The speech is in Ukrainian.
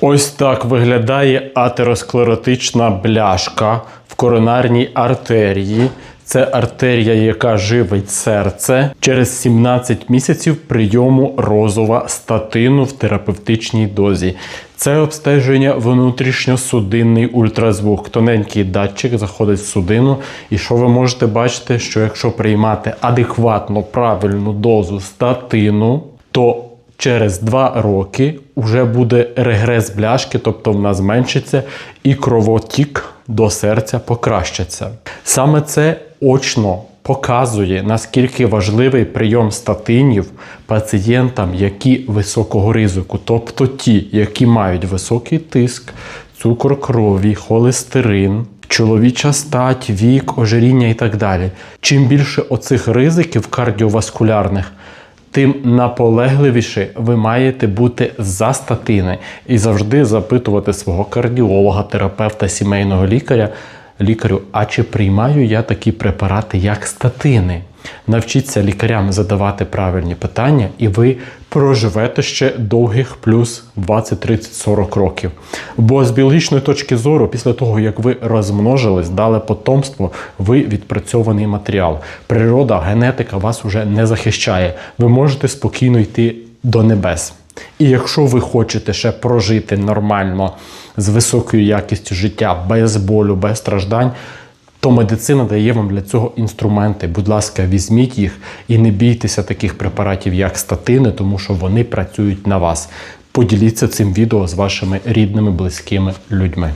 Ось так виглядає атеросклеротична бляшка в коронарній артерії. Це артерія, яка живить серце через 17 місяців прийому розова статину в терапевтичній дозі. Це обстеження внутрішньосудинний ультразвук. Тоненький датчик заходить в судину. І що ви можете бачити, що якщо приймати адекватно правильну дозу статину, то через 2 роки вже буде регрес бляшки, тобто вона зменшиться, і кровотік до серця покращиться. Саме це очно показує, наскільки важливий прийом статинів пацієнтам, які високого ризику, тобто ті, які мають високий тиск, цукор крові, холестерин. Чоловіча стать, вік, ожиріння і так далі. Чим більше оцих ризиків кардіоваскулярних, тим наполегливіше ви маєте бути за статини і завжди запитувати свого кардіолога, терапевта, сімейного лікаря, лікарю, а чи приймаю я такі препарати, як статини? Навчіться лікарям задавати правильні питання, і ви проживете ще довгих плюс 20, 30, 40 років. Бо з біологічної точки зору, після того як ви розмножились, дали потомство, ви відпрацьований матеріал. Природа, генетика вас уже не захищає. Ви можете спокійно йти до небес. І якщо ви хочете ще прожити нормально з високою якістю життя, без болю, без страждань, то медицина дає вам для цього інструменти. Будь ласка, візьміть їх і не бійтеся таких препаратів, як статини, тому що вони працюють на вас. Поділіться цим відео з вашими рідними, близькими людьми.